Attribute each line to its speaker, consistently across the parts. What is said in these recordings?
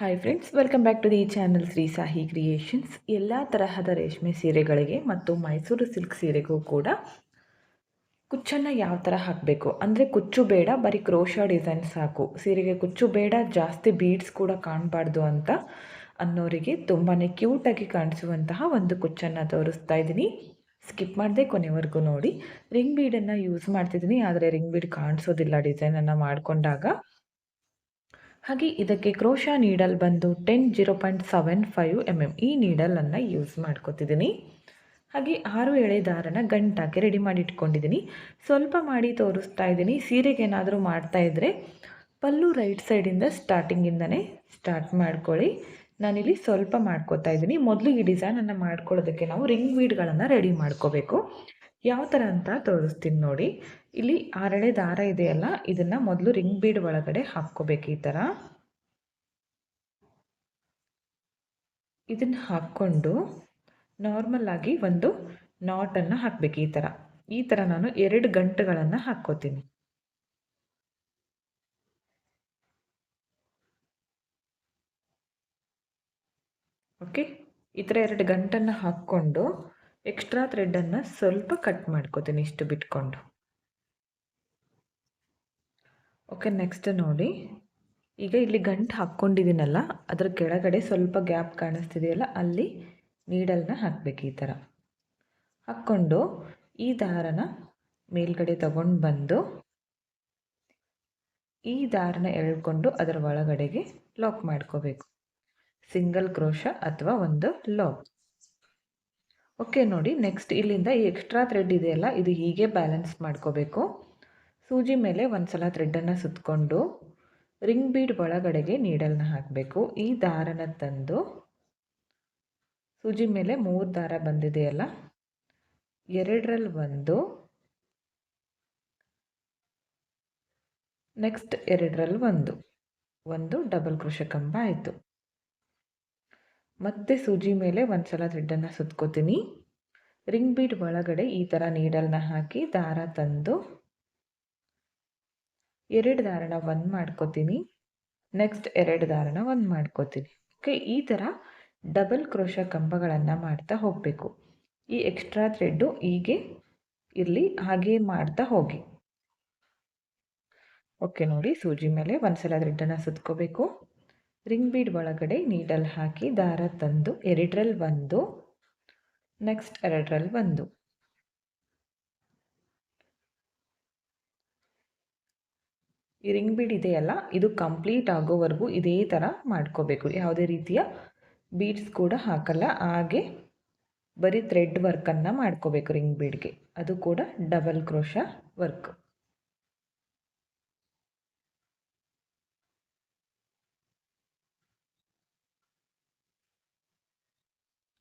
Speaker 1: Hi friends welcome back to the channel Shri Sahi Creations ಎಲ್ಲ ತರಹದ ರೇಷ್ಮೆ ಸೀರೆಗಳಿಗೆ ಮತ್ತು ಮೈಸೂರು ಸಿಲ್ಕ್ ಸೀರೆಗೂ ಕೂಡ ಕುಚ್ಚನ್ನು ಯಾವ ಥರ ಹಾಕಬೇಕು? ಅಂದರೆ ಕುಚ್ಚು ಬೇಡ, ಬರೀ ಕ್ರೋಶಾ ಡಿಸೈನ್ ಸಾಕು. ಸೀರೆಗೆ ಕುಚ್ಚು ಬೇಡ, ಜಾಸ್ತಿ ಬೀಡ್ಸ್ ಕೂಡ ಕಾಣಬಾರ್ದು ಅಂತ ಅನ್ನೋರಿಗೆ ತುಂಬಾ ಕ್ಯೂಟಾಗಿ ಕಾಣಿಸುವಂತಹ ಒಂದು ಕುಚ್ಚನ್ನು ತೋರಿಸ್ತಾ ಇದ್ದೀನಿ. ಸ್ಕಿಪ್ ಮಾಡದೆ ಕೊನೆವರೆಗೂ ನೋಡಿ. ರಿಂಗ್ ಬೀಡನ್ನು ಯೂಸ್ ಮಾಡ್ತಿದ್ದೀನಿ, ಆದರೆ ರಿಂಗ್ ಬೀಡ್ ಕಾಣಿಸೋದಿಲ್ಲ ಡಿಸೈನನ್ನು ಮಾಡಿಕೊಂಡಾಗ. ಹಾಗೆ ಇದಕ್ಕೆ ಕ್ರೋಶಾ ನೀಡಲ್ ಬಂದು ten zero point seven five M M ಈ ನೀಡಲನ್ನು ಯೂಸ್ ಮಾಡ್ಕೋತಿದ್ದೀನಿ ಹಾಗೆ ಆರು ಎಳೆ ದಾರನ ಗಂಟಾಕಿ ರೆಡಿ ಮಾಡಿ ಇಟ್ಕೊಂಡಿದ್ದೀನಿ ಸ್ವಲ್ಪ ಮಾಡಿ ತೋರಿಸ್ತಾ ಇದ್ದೀನಿ ಸೀರೆಗೆ ಏನಾದರೂ ಮಾಡ್ತಾ ಇದ್ದರೆ ಪಲ್ಲು ರೈಟ್ ಸೈಡಿಂದ ಸ್ಟಾರ್ಟಿಂಗಿಂದನೇ ಸ್ಟಾರ್ಟ್ ಮಾಡ್ಕೊಳ್ಳಿ. ನಾನಿಲ್ಲಿ ಸ್ವಲ್ಪ ಮಾಡ್ಕೋತಾ ಇದ್ದೀನಿ ಮೊದಲು ಈ ಡಿಸೈನನ್ನು ಮಾಡ್ಕೊಳ್ಳೋದಕ್ಕೆ ನಾವು ರಿಂಗ್ ವೀಡ್ಗಳನ್ನು ರೆಡಿ ಮಾಡ್ಕೋಬೇಕು. ಯಾವ ಥರ ಅಂತ ತೋರಿಸ್ತೀನಿ ನೋಡಿ. ಇಲ್ಲಿ ಆರಳೆ ದಾರ ಇದೆಯಲ್ಲ, ಇದನ್ನು ಮೊದಲು ರಿಂಗ್ ಬೀಡ್ ಒಳಗಡೆ ಹಾಕ್ಕೋಬೇಕು ಈ ಥರ ಇದನ್ನು ಹಾಕ್ಕೊಂಡು ನಾರ್ಮಲ್ ಆಗಿ ಒಂದು ನಾಟನ್ನು ಹಾಕಬೇಕು ಈ ಥರ ಈ ಥರ ನಾನು ಎರಡು ಗಂಟುಗಳನ್ನು ಹಾಕ್ಕೋತೀನಿ. ಓಕೆ? ಈ ಥರ ಎರಡು ಗಂಟನ್ನು ಹಾಕ್ಕೊಂಡು ಎಕ್ಸ್ಟ್ರಾ ಥ್ರೆಡ್ಡನ್ನು ಸ್ವಲ್ಪ ಕಟ್ ಮಾಡ್ಕೋತೀನಿ ಇಷ್ಟು ಬಿಟ್ಕೊಂಡು. ಓಕೆ ನೆಕ್ಸ್ಟ್ ನೋಡಿ. ಈಗ ಇಲ್ಲಿ ಗಂಟು ಹಾಕ್ಕೊಂಡಿದ್ದೀನಲ್ಲ, ಅದರ ಕೆಳಗಡೆ ಸ್ವಲ್ಪ ಗ್ಯಾಪ್ ಕಾಣಿಸ್ತಿದೆಯಲ್ಲ, ಅಲ್ಲಿ ನೀಡಲ್ನ ಹಾಕಬೇಕು ಈ ಥರ ಹಾಕ್ಕೊಂಡು ಈ ದಾರನ ಮೇಲ್ಗಡೆ ತಗೊಂಡು ಬಂದು, ಈ ದಾರನ ಎಳ್ಕೊಂಡು ಅದರ ಒಳಗಡೆಗೆ ಲಾಕ್ ಮಾಡ್ಕೋಬೇಕು. ಸಿಂಗಲ್ ಕ್ರೋಶ ಅಥವಾ ಒಂದು ಲಾಕ್ ಓಕೆ, ನೋಡಿ ನೆಕ್ಸ್ಟ್ ಇಲ್ಲಿಂದ ಈ ಎಕ್ಸ್ಟ್ರಾ ಥ್ರೆಡ್ ಇದೆಯಲ್ಲ, ಇದು ಹೀಗೆ ಬ್ಯಾಲೆನ್ಸ್ ಮಾಡ್ಕೋಬೇಕು. ಸೂಜಿ ಮೇಲೆ ಒಂದು ಸಲ ಥ್ರೆಡ್ಡನ್ನು ಸುತ್ತಕೊಂಡು ರಿಂಗ್ ಬೀಡ್ ಒಳಗಡೆಗೆ ನೀಡಲ್ನ ಹಾಕಬೇಕು. ಈ ದಾರನ ತಂದು ಸೂಜಿ ಮೇಲೆ ಮೂರು ದಾರ ಬಂದಿದೆಯಲ್ಲ? ಎರಡರಲ್ಲಿ ಒಂದು, ನೆಕ್ಸ್ಟ್ ಎರಡರಲ್ಲಿ ಒಂದು ಒಂದು ಡಬಲ್ ಕೃಷ ಕಂಬ ಆಯಿತು. ಮತ್ತೆ ಸೂಜಿ ಮೇಲೆ ಒಂದು ಸಲ ಥ್ರೆಡ್ಡನ್ನು ಸುತ್ಕೋತೀನಿ. ರಿಂಗ್ ಬೀಡ್ ಒಳಗಡೆ ಈ ಥರ ನೀಡಲ್ನ ಹಾಕಿ ದಾರ ತಂದು ಎರಡು ದಾರನ ಒಂದು ಮಾಡ್ಕೋತೀನಿ. ನೆಕ್ಸ್ಟ್ ಎರಡು ದಾರನ ಒಂದು ಮಾಡ್ಕೋತೀನಿ. ಓಕೆ ಈ ಥರ ಡಬಲ್ ಕ್ರೋಶ ಕಂಬಗಳನ್ನು ಮಾಡ್ತಾ ಹೋಗಬೇಕು. ಈ ಎಕ್ಸ್ಟ್ರಾ ಥ್ರೆಡ್ಡು ಹೀಗೆ ಇರಲಿ, ಹಾಗೆ ಮಾಡ್ತಾ ಹೋಗಿ. ಓಕೆ ನೋಡಿ ಸೂಜಿ ಮೇಲೆ ಒಂದು ಸಲ ಥ್ರೆಡ್ಡನ್ನು ಸುತ್ಕೋಬೇಕು. ರಿಂಗ್ ಬೀಡ್ ಒಳಗಡೆ ನೀಡಲ್ ಹಾಕಿ ದಾರ ತಂದು ಎರಡರಲ್ಲಿ ಒಂದು ನೆಕ್ಸ್ಟ್ ಎರಡರಲ್ಲಿ ಒಂದು. ಈ ರಿಂಗ್ ಬೀಡ್ ಇದೆಯಲ್ಲ, ಇದು ಕಂಪ್ಲೀಟ್ ಆಗೋವರೆಗೂ ಇದೇ ಥರ ಮಾಡ್ಕೋಬೇಕು. ಯಾವುದೇ ರೀತಿಯ ಬೀಡ್ಸ್ ಕೂಡ ಹಾಕಲ್ಲ, ಹಾಗೆ ಬರೀ ಥ್ರೆಡ್ ವರ್ಕನ್ನು ಮಾಡ್ಕೋಬೇಕು ರಿಂಗ್ ಬೀಡ್ಗೆ ಅದು ಕೂಡ ಡಬಲ್ ಕ್ರೋಶ ವರ್ಕ್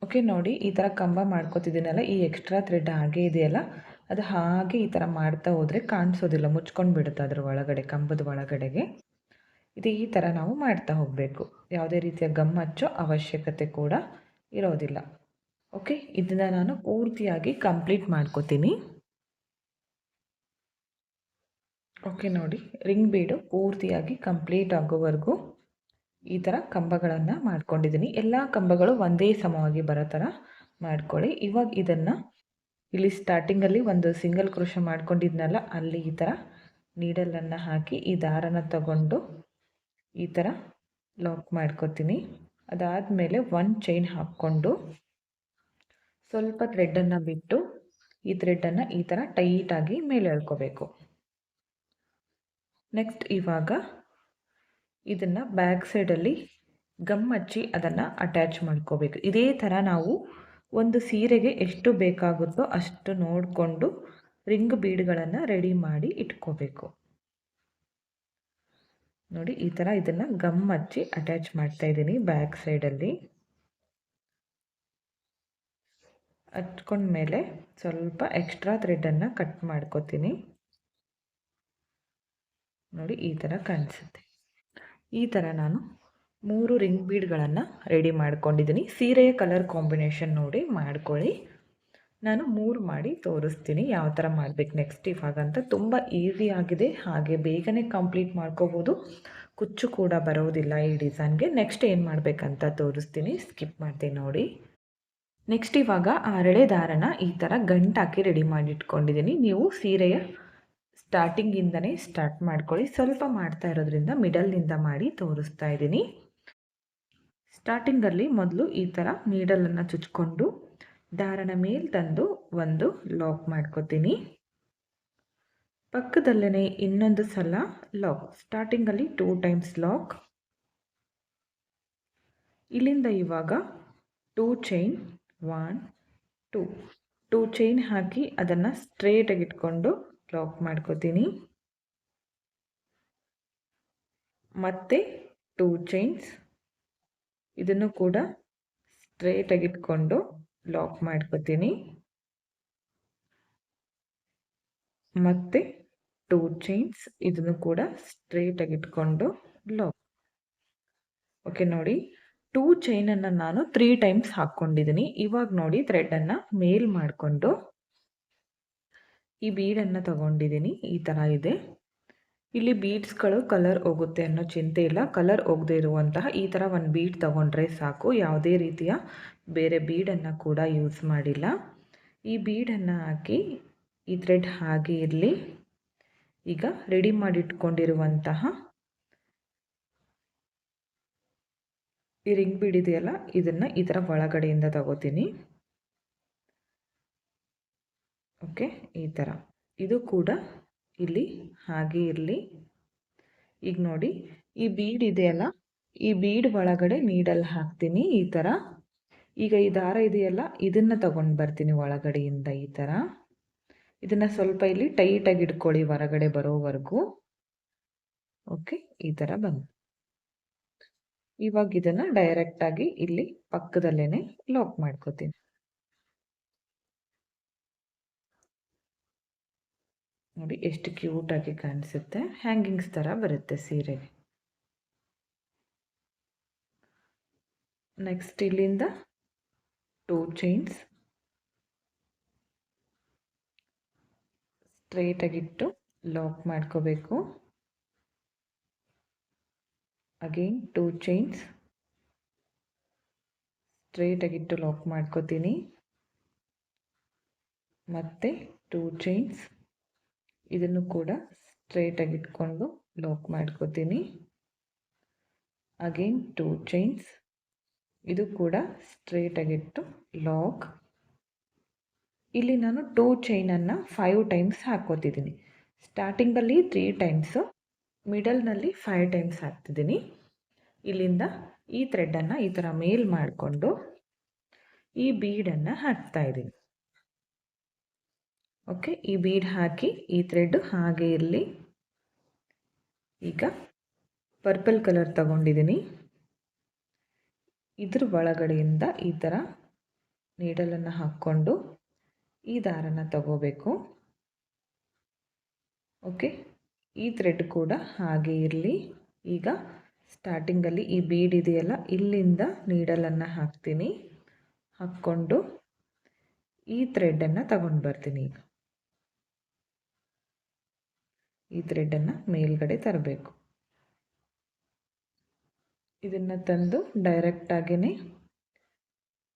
Speaker 1: ಓಕೆ ನೋಡಿ ಈ ಥರ ಕಂಬ ಮಾಡ್ಕೋತಿದ್ದೀನಲ್ಲ, ಈ ಎಕ್ಸ್ಟ್ರಾ ಥ್ರೆಡ್ ಹಾಗೆ ಇದೆಯಲ್ಲ ಅದು ಹಾಗೆ ಈ ಥರ ಮಾಡ್ತಾ ಹೋದರೆ ಕಾಣಿಸೋದಿಲ್ಲ, ಮುಚ್ಕೊಂಡು ಬಿಡುತ್ತೆ ಅದರ ಒಳಗಡೆ, ಕಂಬದ ಒಳಗಡೆಗೆ. ಇದು ಈ ಥರ ನಾವು ಮಾಡ್ತಾ ಹೋಗಬೇಕು. ಯಾವುದೇ ರೀತಿಯ ಗಮ್ ಹಚ್ಚೋ ಅವಶ್ಯಕತೆ ಕೂಡ ಇರೋದಿಲ್ಲ. ಓಕೆ, ಇದನ್ನು ನಾನು ಪೂರ್ತಿಯಾಗಿ ಕಂಪ್ಲೀಟ್ ಮಾಡ್ಕೋತೀನಿ. ಓಕೆ, ನೋಡಿ, ರಿಂಗ್ ಬೀಡು ಪೂರ್ತಿಯಾಗಿ ಕಂಪ್ಲೀಟ್ ಆಗೋವರೆಗೂ ಈ ಥರ ಕಂಬಗಳನ್ನು ಮಾಡ್ಕೊಂಡಿದ್ದೀನಿ. ಎಲ್ಲ ಕಂಬಗಳು ಒಂದೇ ಸಮವಾಗಿ ಬರೋ ಥರ ಮಾಡ್ಕೊಳ್ಳಿ. ಇವಾಗ ಇದನ್ನು ಇಲ್ಲಿ ಸ್ಟಾರ್ಟಿಂಗಲ್ಲಿ ಒಂದು ಸಿಂಗಲ್ ಕ್ರೋಶ ಮಾಡ್ಕೊಂಡಿದ್ನಲ್ಲ, ಅಲ್ಲಿ ಈ ಥರ ನೀಡಲನ್ನು ಹಾಕಿ ಈ ದಾರನ ತಗೊಂಡು ಈ ಥರ ಲಾಕ್ ಮಾಡ್ಕೊತೀನಿ. ಅದಾದಮೇಲೆ ಒನ್ ಚೈನ್ ಹಾಕ್ಕೊಂಡು ಸ್ವಲ್ಪ ಥ್ರೆಡ್ಡನ್ನು ಬಿಟ್ಟು ಈ ಥ್ರೆಡ್ಡನ್ನು ಈ ಥರ ಟೈಟಾಗಿ ಮೇಲೆ ಎಳ್ಕೋಬೇಕು. ನೆಕ್ಸ್ಟ್ ಇವಾಗ ಇದನ್ನು ಬ್ಯಾಕ್ ಸೈಡಲ್ಲಿ ಗಮ್ ಹಚ್ಚಿ ಅದನ್ನು ಅಟ್ಯಾಚ್ ಮಾಡ್ಕೋಬೇಕು. ಇದೇ ಥರ ನಾವು ಒಂದು ಸೀರೆಗೆ ಎಷ್ಟು ಬೇಕಾಗುತ್ತೋ ಅಷ್ಟು ನೋಡಿಕೊಂಡು ರಿಂಗ್ ಬೀಡ್ಗಳನ್ನು ರೆಡಿ ಮಾಡಿ ಇಟ್ಕೋಬೇಕು. ನೋಡಿ, ಈ ಥರ ಇದನ್ನು ಗಮ್ ಹಚ್ಚಿ ಅಟ್ಯಾಚ್ ಮಾಡ್ತಾ ಇದ್ದೀನಿ ಬ್ಯಾಕ್ ಸೈಡಲ್ಲಿ ಹಚ್ಕೊಂಡ್ಮೇಲೆ ಸ್ವಲ್ಪ ಎಕ್ಸ್ಟ್ರಾ ಥ್ರೆಡನ್ನು ಕಟ್ ಮಾಡ್ಕೋತೀನಿ. ನೋಡಿ, ಈ ಥರ ಕಾಣಿಸುತ್ತೆ. ಈ ಥರ ನಾನು ಮೂರು ರಿಂಗ್ ಬೀಡ್ಗಳನ್ನು ರೆಡಿ ಮಾಡ್ಕೊಂಡಿದ್ದೀನಿ. ಸೀರೆಯ ಕಲರ್ ಕಾಂಬಿನೇಷನ್ ನೋಡಿ ಮಾಡ್ಕೊಳ್ಳಿ. ನಾನು ಮೂರು ಮಾಡಿ ತೋರಿಸ್ತೀನಿ ಯಾವ ಥರ ಮಾಡಬೇಕು ನೆಕ್ಸ್ಟ್ ಇವಾಗ ಅಂತ ತುಂಬ ಈಸಿ ಆಗಿದೆ. ಹಾಗೆ ಬೇಗನೆ ಕಂಪ್ಲೀಟ್ ಮಾಡ್ಕೋಬೋದು. ಕುಚ್ಚು ಕೂಡ ಬರೋದಿಲ್ಲ ಈ ಡಿಸೈನ್ಗೆ ನೆಕ್ಸ್ಟ್ ಏನು ಮಾಡಬೇಕಂತ ತೋರಿಸ್ತೀನಿ. ಸ್ಕಿಪ್ ಮಾಡ್ತೀನಿ ನೋಡಿ. ನೆಕ್ಸ್ಟ್ ಇವಾಗ ಅರಳೆ ದಾರನ ಈ ಥರ ಗಂಟಾಕಿ ರೆಡಿ ಮಾಡಿಟ್ಕೊಂಡಿದ್ದೀನಿ. ನೀವು ಸೀರೆಯ ಸ್ಟಾರ್ಟಿಂಗಿಂದನೇ ಸ್ಟಾರ್ಟ್ ಮಾಡ್ಕೊಳ್ಳಿ. ಸ್ವಲ್ಪ ಮಾಡ್ತಾ ಇರೋದ್ರಿಂದ ಮಿಡಲ್ನಿಂದ ಮಾಡಿ ತೋರಿಸ್ತಾ ಇದ್ದೀನಿ. ಸ್ಟಾರ್ಟಿಂಗಲ್ಲಿ ಮೊದಲು ಈ ಥರ ನೀಡಲನ್ನು ಚುಚ್ಕೊಂಡು ದಾರನ ಮೇಲೆ ತಂದು ಒಂದು ಲಾಕ್ ಮಾಡ್ಕೋತೀನಿ. ಪಕ್ಕದಲ್ಲೇ ಇನ್ನೊಂದು ಸಲ ಲಾಕ್ ಸ್ಟಾರ್ಟಿಂಗಲ್ಲಿ ಟೂ ಟೈಮ್ಸ್ ಲಾಕ್ ಇಲ್ಲಿಂದ ಇವಾಗ two chain one two two chain ಹಾಕಿ ಅದನ್ನು ಸ್ಟ್ರೇಟಾಗಿ ಇಟ್ಕೊಂಡು ಲಾಕ್ ಮಾಡ್ಕೋತೀನಿ. ಮತ್ತೆ ಟೂ ಚೈನ್ಸ್ ಇದನ್ನು ಕೂಡ ಸ್ಟ್ರೇಟಾಗಿ ಇಟ್ಕೊಂಡು ಲಾಕ್ ಮಾಡ್ಕೋತೀನಿ. ಮತ್ತೆ ಟೂ ಚೈನ್ಸ್ ಇದನ್ನು ಕೂಡ ಸ್ಟ್ರೇಟಾಗಿ ಇಟ್ಕೊಂಡು ಲಾಕ್ ಓಕೆ ನೋಡಿ. ಟೂ ಚೈನನ್ನು ನಾನು ತ್ರೀ ಟೈಮ್ಸ್ ಹಾಕ್ಕೊಂಡಿದ್ದೀನಿ ಇವಾಗ ನೋಡಿ ಥ್ರೆಡನ್ನು ಮೇಲ್ ಮಾಡಿಕೊಂಡು ಈ ಬೀಡನ್ನು ತಗೊಂಡಿದ್ದೀನಿ ಈ ಥರ ಇದೆ. ಇಲ್ಲಿ ಬೀಡ್ಸ್ಗಳು ಕಲರ್ ಹೋಗುತ್ತೆ ಅನ್ನೋ ಚಿಂತೆ ಇಲ್ಲ. ಕಲರ್ ಹೋಗದೇ ಇರುವಂತಹ ಈ ಥರ ಒಂದು ಬೀಡ್ ತೊಗೊಂಡ್ರೆ ಸಾಕು. ಯಾವುದೇ ರೀತಿಯ ಬೇರೆ ಬೀಡನ್ನು ಕೂಡ ಯೂಸ್ ಮಾಡಿಲ್ಲ. ಈ ಬೀಡನ್ನು ಹಾಕಿ ಈ ಥ್ರೆಡ್ ಹಾಗೆ ಇರಲಿ. ಈಗ ರೆಡಿ ಮಾಡಿಟ್ಕೊಂಡಿರುವಂತಹ ಈ ರಿಂಗ್ ಬೀಡ್ ಇದೆಯಲ್ಲ, ಇದನ್ನು ಈ ಥರ ಒಳಗಡೆಯಿಂದ ತಗೋತೀನಿ. ಓಕೆ, ಈ ಥರ ಇದು ಕೂಡ ಇಲ್ಲಿ, ಹಾಗೆ ಇರಲಿ. ಈಗ ನೋಡಿ, ಈ ಬೀಡ್ ಇದೆಯಲ್ಲ? ಈ ಬೀಡ್ ಒಳಗಡೆ ನೀಡಲ್ಲಿ ಹಾಕ್ತೀನಿ ಈ ಥರ ಈಗ ಈ ದಾರ ಇದೆಯಲ್ಲ? ಇದನ್ನು ತಗೊಂಡು ಬರ್ತೀನಿ ಒಳಗಡೆಯಿಂದ ಈ ಥರ ಇದನ್ನು ಸ್ವಲ್ಪ ಇಲ್ಲಿ ಟೈಟಾಗಿ ಇಟ್ಕೊಳ್ಳಿ ಹೊರಗಡೆ ಬರೋವರೆಗೂ. ಓಕೆ ಈ ಥರ ಬಂದು ಇವಾಗ ಇದನ್ನು ಡೈರೆಕ್ಟಾಗಿ ಇಲ್ಲಿ ಪಕ್ಕದಲ್ಲೇ ಲಾಕ್ ಮಾಡ್ಕೋತೀನಿ. ನೋಡಿ ಎಷ್ಟು ಕ್ಯೂಟಾಗಿ ಕಾಣಿಸುತ್ತೆ. ಹ್ಯಾಂಗಿಂಗ್ಸ್ ಥರ ಬರುತ್ತೆ ಸೀರೆಗೆ. ನೆಕ್ಸ್ಟ್ ಇಲ್ಲಿಂದ ಟೂ ಚೈನ್ಸ್ ಸ್ಟ್ರೈಟಾಗಿಟ್ಟು ಲಾಕ್ ಮಾಡ್ಕೋಬೇಕು. ಅಗೇನ್ ಟೂ ಚೈನ್ಸ್ ಸ್ಟ್ರೈಟಾಗಿಟ್ಟು ಲಾಕ್ ಮಾಡ್ಕೋತೀನಿ. ಮತ್ತೆ ಟೂ ಚೈನ್ಸ್ ಇದನ್ನು ಕೂಡ ಸ್ಟ್ರೈಟಾಗಿ ಇಟ್ಕೊಂಡು ಲಾಕ್ ಮಾಡ್ಕೋತೀನಿ. ಅಗೇನ್ ಟೂ ಚೈನ್ಸ್ ಇದು ಕೂಡ ಸ್ಟ್ರೈಟಾಗಿಟ್ಟು ಲಾಕ್ ಇಲ್ಲಿ ನಾನು ಟೂ ಚೈನನ್ನು ಫೈವ್ ಟೈಮ್ಸ್ ಹಾಕ್ಕೋತಿದ್ದೀನಿ. ಸ್ಟಾರ್ಟಿಂಗಲ್ಲಿ ತ್ರೀ ಟೈಮ್ಸು ಮಿಡಲ್ನಲ್ಲಿ ಫೈವ್ ಟೈಮ್ಸ್ ಹಾಕ್ತಿದ್ದೀನಿ. ಇಲ್ಲಿಂದ ಈ ಥ್ರೆಡ್ಡನ್ನು ಈ ಥರ ಮೇಲ್ ಮಾಡಿಕೊಂಡು ಈ ಬೀಡನ್ನು ಹಾಕ್ತಾಯಿದ್ದೀನಿ ಓಕೆ, ಈ ಬೀಡ್ ಹಾಕಿ, ಈ ಥ್ರೆಡ್ ಹಾಗೆ ಇರಲಿ. ಈಗ ಪರ್ಪಲ್ ಕಲರ್ ತಗೊಂಡಿದ್ದೀನಿ. ಇದ್ರ ಒಳಗಡೆಯಿಂದ ಈ ಥರ ನೀಡಲನ್ನು ಹಾಕ್ಕೊಂಡು ಈ ದಾರನ ತಗೋಬೇಕು. ಓಕೆ, ಈ ಥ್ರೆಡ್ ಕೂಡ ಹಾಗೆ ಇರಲಿ. ಈಗ ಸ್ಟಾರ್ಟಿಂಗಲ್ಲಿ ಈ ಬೀಡ್ ಇದೆಯಲ್ಲ, ಇಲ್ಲಿಂದ ನೀಡಲನ್ನು ಹಾಕ್ತೀನಿ. ಹಾಕ್ಕೊಂಡು ಈ ಥ್ರೆಡನ್ನು ತಗೊಂಡು ಬರ್ತೀನಿ ಈಗ. ಈ ಥ್ರೆಡನ್ನು ಮೇಲ್ಗಡೆ ತರಬೇಕು. ಇದನ್ನು ತಂದು ಡೈರೆಕ್ಟಾಗೇ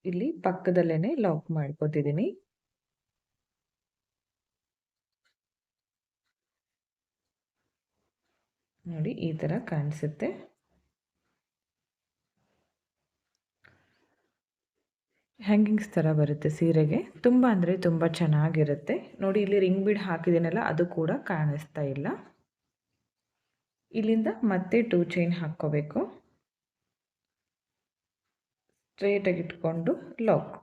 Speaker 1: ಇಲ್ಲಿ ಪಕ್ಕದಲ್ಲೇ ಲಾಕ್ ಮಾಡ್ಕೋತಿದ್ದೀನಿ ನೋಡಿ ಈ ಥರ ಕಾಣಿಸುತ್ತೆ. ಹ್ಯಾಂಗಿಂಗ್ಸ್ ಥರ ಬರುತ್ತೆ ಸೀರೆಗೆ. ತುಂಬ ಅಂದರೆ ತುಂಬ ಚೆನ್ನಾಗಿರುತ್ತೆ. ನೋಡಿ, ಇಲ್ಲಿ ರಿಂಗ್ ಬೀಡ್ ಹಾಕಿದ್ದೀನಲ್ಲ, ಅದು ಕೂಡ ಕಾಣಿಸ್ತಾ ಇಲ್ಲ. ಇಲ್ಲಿಂದ ಮತ್ತೆ ಟೂ ಚೈನ್ ಹಾಕ್ಕೋಬೇಕು. ಸ್ಟ್ರೇಟಾಗಿ ಇಟ್ಕೊಂಡು ಲಾಕ್.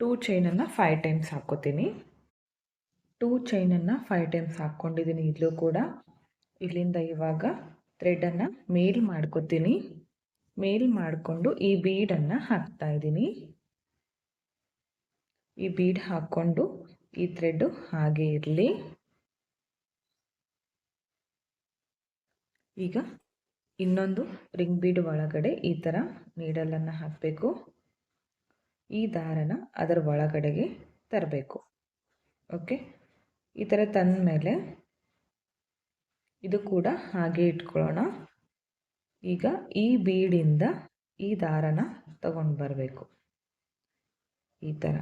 Speaker 1: ಟೂ ಚೈನನ್ನು ಫೈವ್ ಟೈಮ್ಸ್ ಹಾಕ್ಕೋತೀನಿ. ಟೂ ಚೈನನ್ನು ಫೈವ್ ಟೈಮ್ಸ್ ಹಾಕ್ಕೊಂಡಿದ್ದೀನಿ ಇಲ್ಲೂ ಕೂಡ. ಇಲ್ಲಿಂದ ಇವಾಗ ಥ್ರೆಡನ್ನು ಮೇಲ್ ಮಾಡ್ಕೋತೀನಿ. ಮೇಲ್ ಮಾಡಿಕೊಂಡು ಈ ಬೀಡನ್ನು ಹಾಕ್ತಾ ಇದ್ದೀನಿ. ಈ ಬೀಡ್ ಹಾಕ್ಕೊಂಡು ಈ ಥ್ರೆಡ್ಡು ಹಾಗೆ ಇರಲಿ. ಈಗ ಇನ್ನೊಂದು ರಿಂಗ್ ಬೀಡ್ ಒಳಗಡೆ ಈ ಥರ ನೀಡಲನ್ನು ಹಾಕಬೇಕು. ಈ ದಾರನ ಅದರ ಒಳಗಡೆಗೆ ತರಬೇಕು. ಓಕೆ ಈ ಥರ ತಂದ ಮೇಲೆ ಇದು ಕೂಡ ಹಾಗೆ ಇಟ್ಕೊಳ್ಳೋಣ. ಈಗ ಈ ಬೀಡಿಂದ ಈ ದಾರನ ತಗೊಂಡು ಬರಬೇಕು. ಈ ಥರ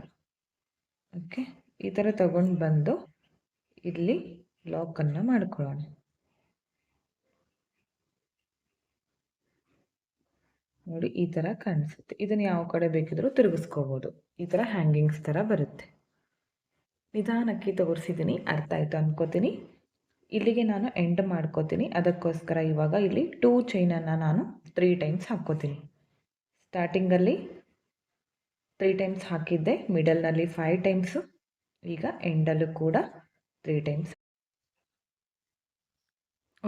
Speaker 1: ಓಕೆ? ಈ ಥರ ತಗೊಂಡು ಬಂದು ಇಲ್ಲಿ ಲಾಕನ್ನು ಮಾಡ್ಕೊಳ್ಳೋಣ. ನೋಡಿ, ಈ ಥರ ಕಾಣಿಸುತ್ತೆ. ಇದನ್ನು ಯಾವ ಕಡೆ ಬೇಕಿದ್ರೂ ತಿರುಗಿಸ್ಕೋಬೋದು. ಈ ಥರ ಹ್ಯಾಂಗಿಂಗ್ಸ್ ಥರ ಬರುತ್ತೆ. ನಿಧಾನಕ್ಕೆ ತೋರಿಸಿದ್ದೀನಿ ಅರ್ಥ ಆಯಿತು ಅನ್ಕೋತೀನಿ. ಇಲ್ಲಿಗೆ ನಾನು ಎಂಡ್ ಮಾಡ್ಕೋತೀನಿ. ಅದಕ್ಕೋಸ್ಕರ ಇವಾಗ ಇಲ್ಲಿ ಟೂ ಚೈನನ್ನು ನಾನು ತ್ರೀ ಟೈಮ್ಸ್ ಹಾಕ್ಕೋತೀನಿ. ಸ್ಟಾರ್ಟಿಂಗಲ್ಲಿ ತ್ರೀ ಟೈಮ್ಸ್ ಹಾಕಿದ್ದೆ. ಮಿಡಲ್ನಲ್ಲಿ ಫೈವ್ ಟೈಮ್ಸು ಈಗ ಎಂಡಲ್ಲೂ ಕೂಡ ತ್ರೀ ಟೈಮ್ಸ್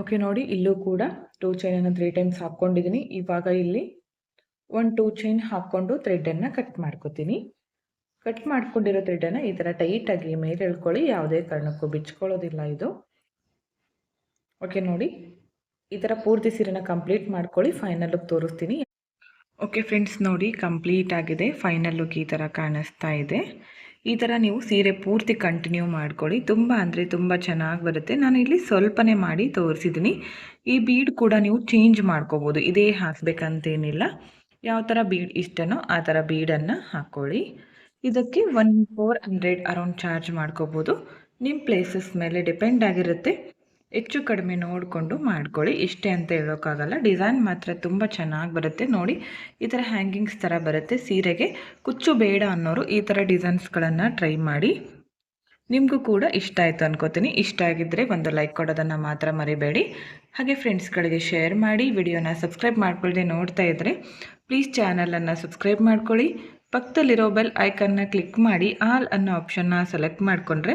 Speaker 1: ಓಕೆ ನೋಡಿ, ಇಲ್ಲೂ ಕೂಡ ಟೂ ಚೈನನ್ನು ತ್ರೀ ಟೈಮ್ಸ್ ಹಾಕ್ಕೊಂಡಿದ್ದೀನಿ ಇವಾಗ ಇಲ್ಲಿ ಒನ್ ಟೂ ಚೈನ್ ಹಾಕ್ಕೊಂಡು ಥ್ರೆಡನ್ನು ಕಟ್ ಮಾಡ್ಕೋತೀನಿ. ಕಟ್ ಮಾಡ್ಕೊಂಡಿರೋ ಥ್ರೆಡನ್ನು ಈ ಥರ ಟೈಟಾಗಿ ಮೇಲೆ ಎಳ್ಕೊಳ್ಳಿ. ಯಾವುದೇ ಕಾರಣಕ್ಕೂ ಬಿಚ್ಕೊಳ್ಳೋದಿಲ್ಲ ಇದು. ಓಕೆ ನೋಡಿ. ಈ ಥರ ಪೂರ್ತಿ ಸೀರೆನ ಕಂಪ್ಲೀಟ್ ಮಾಡ್ಕೊಳ್ಳಿ ಫೈನಲ್ ಲುಕ್ ತೋರಿಸ್ತೀನಿ. ಓಕೆ ಫ್ರೆಂಡ್ಸ್ ನೋಡಿ ಕಂಪ್ಲೀಟ್ ಆಗಿದೆ. ಫೈನಲ್ ಲುಕ್ ಈ ಥರ ಕಾಣಿಸ್ತಾ ಇದೆ. ಈ ಥರ ನೀವು ಸೀರೆ ಪೂರ್ತಿ ಕಂಟಿನ್ಯೂ ಮಾಡ್ಕೊಳ್ಳಿ. ತುಂಬ ಅಂದರೆ ತುಂಬ ಚೆನ್ನಾಗಿ ಬರುತ್ತೆ. ನಾನು ಇಲ್ಲಿ ಸ್ವಲ್ಪನೇ ಮಾಡಿ ತೋರಿಸಿದ್ದೀನಿ. ಈ ಬೀಡ್ ಕೂಡ ನೀವು ಚೇಂಜ್ ಮಾಡ್ಕೋಬೋದು. ಇದೇ ಹಾಕಬೇಕಂತೇನಿಲ್ಲ. ಯಾವ ಥರ ಬೀಡ್ ಇಷ್ಟನೋ ಆ ಥರ ಬೀಡನ್ನು ಹಾಕ್ಕೊಳ್ಳಿ ಇದಕ್ಕೆ one four hundred around charge ಮಾಡ್ಕೋಬೋದು. ನಿಮ್ಮ ಪ್ಲೇಸಸ್ ಮೇಲೆ ಡಿಪೆಂಡ್ ಆಗಿರುತ್ತೆ. ಹೆಚ್ಚು ಕಡಿಮೆ ನೋಡಿಕೊಂಡು ಮಾಡ್ಕೊಳ್ಳಿ. ಇಷ್ಟೇ ಅಂತ ಹೇಳೋಕ್ಕಾಗಲ್ಲ. ಡಿಸೈನ್ ಮಾತ್ರ ತುಂಬ ಚೆನ್ನಾಗಿ ಬರುತ್ತೆ. ನೋಡಿ, ಈ ಥರ ಹ್ಯಾಂಗಿಂಗ್ಸ್ ಥರ ಬರುತ್ತೆ. ಸೀರೆಗೆ ಕುಚ್ಚು ಬೇಡ ಅನ್ನೋರು ಈ ಥರ ಡಿಸೈನ್ಸ್ಗಳನ್ನು ಟ್ರೈ ಮಾಡಿ. ನಿಮಗೂ ಕೂಡ ಇಷ್ಟ ಆಯಿತು ಅನ್ಕೋತೀನಿ. ಇಷ್ಟ ಆಗಿದ್ದರೆ ಒಂದು ಲೈಕ್ ಕೊಡೋದನ್ನು ಮಾತ್ರ ಮರಿಬೇಡಿ. ಹಾಗೆ ಫ್ರೆಂಡ್ಸ್ಗಳಿಗೆ ಶೇರ್ ಮಾಡಿ, ವಿಡಿಯೋನ ಸಬ್ಸ್ಕ್ರೈಬ್ ಮಾಡ್ಕೊಳ್ಳದೆ ನೋಡ್ತಾ ಇದ್ದರೆ ಪ್ಲೀಸ್ ಚಾನಲನ್ನು ಸಬ್ಸ್ಕ್ರೈಬ್ ಮಾಡ್ಕೊಳ್ಳಿ. ಪಕ್ಕದಲ್ಲಿರೋ ಬೆಲ್ ಐಕನ್ನ ಕ್ಲಿಕ್ ಮಾಡಿ, ಆಲ್ ಅನ್ನೋ ಆಪ್ಷನ್ನ ಸೆಲೆಕ್ಟ್ ಮಾಡಿಕೊಂಡ್ರೆ